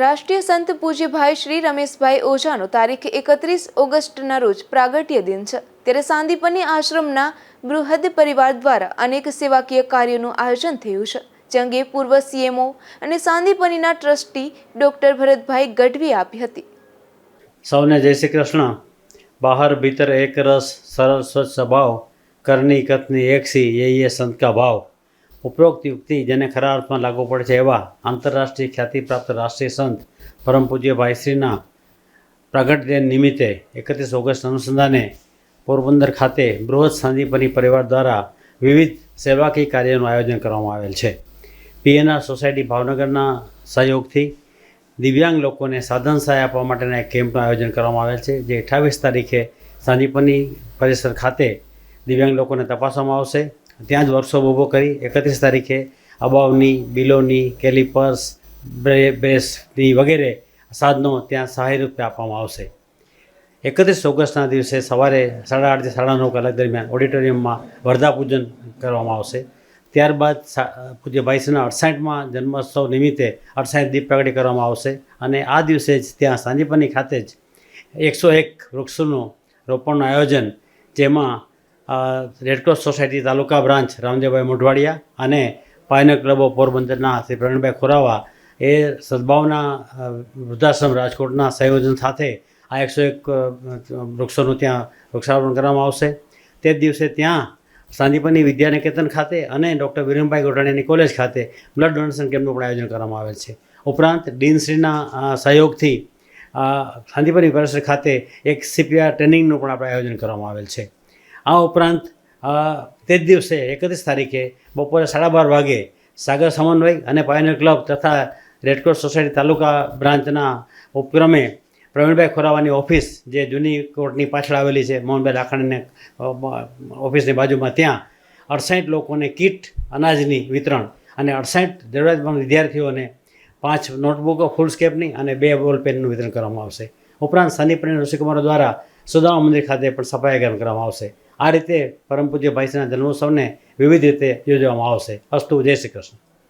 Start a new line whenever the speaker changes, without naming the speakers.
રાષ્ટ્રીય સંત પૂજ્યભાઈ શ્રી રમેશભાઈ ઓઝાનો તારીખ એકત્રીસ ઓગસ્ટના રોજ પ્રાગટ્ય દિન છે. ત્યારે સાંદીપની આશ્રમના બૃહદ પરિવાર દ્વારા અનેક સેવાકીય કાર્યોનું આયોજન થયું છે. જે અંગે પૂર્વ સીએમઓ અને સાંદીપનીના ટ્રસ્ટી ડોક્ટર ભરતભાઈ ગઢવી આપી હતી.
સૌને જય શ્રી કૃષ્ણ. બહાર ભીતર એક રસ, સરળ સ્વચ્છ સ્વભાવ, કરની કતની એકસી એ સંત કા ભાવ. ઉપરોક્ત યુક્તિ જેને ખરા અર્થમાં લાગુ પડે છે એવા આંતરરાષ્ટ્રીય ખ્યાતિપ્રાપ્ત રાષ્ટ્રીય સંત પરમ પૂજ્ય ભાઈશ્રીના પ્રગટ દિન નિમિત્તે એકત્રીસ ઓગસ્ટ અનુસંધાને પોરબંદર ખાતે બૃહદ સાંદીપની પરિવાર દ્વારા વિવિધ સેવાકીય કાર્યનું આયોજન કરવામાં આવેલ છે. પીએનઆર સોસાયટી ભાવનગરના સહયોગથી દિવ્યાંગ લોકોને સાધન સહાય આપવા માટેના એક કેમ્પનું આયોજન કરવામાં આવેલ છે, જે અઠ્ઠાવીસ તારીખે સાંદીપની પરિસર ખાતે દિવ્યાંગ લોકોને તપાસવામાં આવશે. ત્યાં જ વર્કશોપ ઊભો કરી. એકત્રીસ તારીખે અબાઉની, બિલોની કેલિપર્સ બ્રે બ્રેસની વગેરે સાધનો ત્યાં સહાય રૂપે આપવામાં આવશે. એકત્રીસ ઓગસ્ટના દિવસે સવારે સાડા આઠથી સાડા નવ કલાક દરમિયાન ઓડિટોરિયમમાં વર્ધા પૂજન કરવામાં આવશે. ત્યારબાદ પૂજ્ય ભાઈશ્રીના અડસાઠમાં જન્મોત્સવ નિમિત્તે અડસાઠ દીપ પ્રગટી કરવામાં આવશે અને આ દિવસે જ ત્યાં સાંજીપની ખાતે જ એકસો એક વૃક્ષોનું રોપણનું આયોજન, જેમાં Red Cross society taluka branch Ramdevbhai Modhwadiya અને પાયનર ક્લબ પોરબંદરના શ્રી પ્રવીણભાઈ ખોરાવા એ સદભાવના વૃદ્ધાશ્રમ રાજકોટના સંયોજન સાથે આ એકસો એક વૃક્ષોનું ત્યાં વૃક્ષારોપણ કરવામાં આવશે. તે જ દિવસે ત્યાં સાંદીપની વિદ્યાનિકેતન ખાતે અને ડૉક્ટર વિરમભાઈ ગોટાણીની કોલેજ ખાતે બ્લડ ડોનેશન કેમ્પનું પણ આયોજન કરવામાં આવેલ છે. ઉપરાંત ડીનશ્રીના સહયોગથી સાંદીપની પરિસર ખાતે એક સીપીઆર ટ્રેનિંગનું પણ આપણે આયોજન કરવામાં આવેલ છે. આ ઉપરાંત તે જ દિવસે એકત્રીસ તારીખે બપોરે સાડા બાર વાગે સાગર સમન્વય અને પાયનર ક્લબ તથા રેડક્રોસ સોસાયટી તાલુકા બ્રાન્ચના ઉપક્રમે પ્રવીણભાઈ ખોરાવાની ઓફિસ જે જૂની કોર્ટની પાછળ આવેલી છે, મોહનભાઈ લાખાણીને ઓફિસની બાજુમાં ત્યાં અડસાઠ લોકોને કીટ અનાજની વિતરણ અને અડસાઠ જરૂરિયાતમંદ વિદ્યાર્થીઓને પાંચ નોટબુકો ફૂલ સ્કેપની અને બે બોલ પેનનું વિતરણ કરવામાં આવશે. ઉપરાંત સાનિપણી ઋષિકુમારો દ્વારા સુદામા મંદિર ખાતે પણ સફાઈ કરવામાં આવશે. આ રીતે પરમ પૂજ્ય ભાઈશ્રીના જન્મોત્સવને વિવિધ રીતે યોજવામાં આવશે. અસ્તુ જય શ્રી કૃષ્ણ.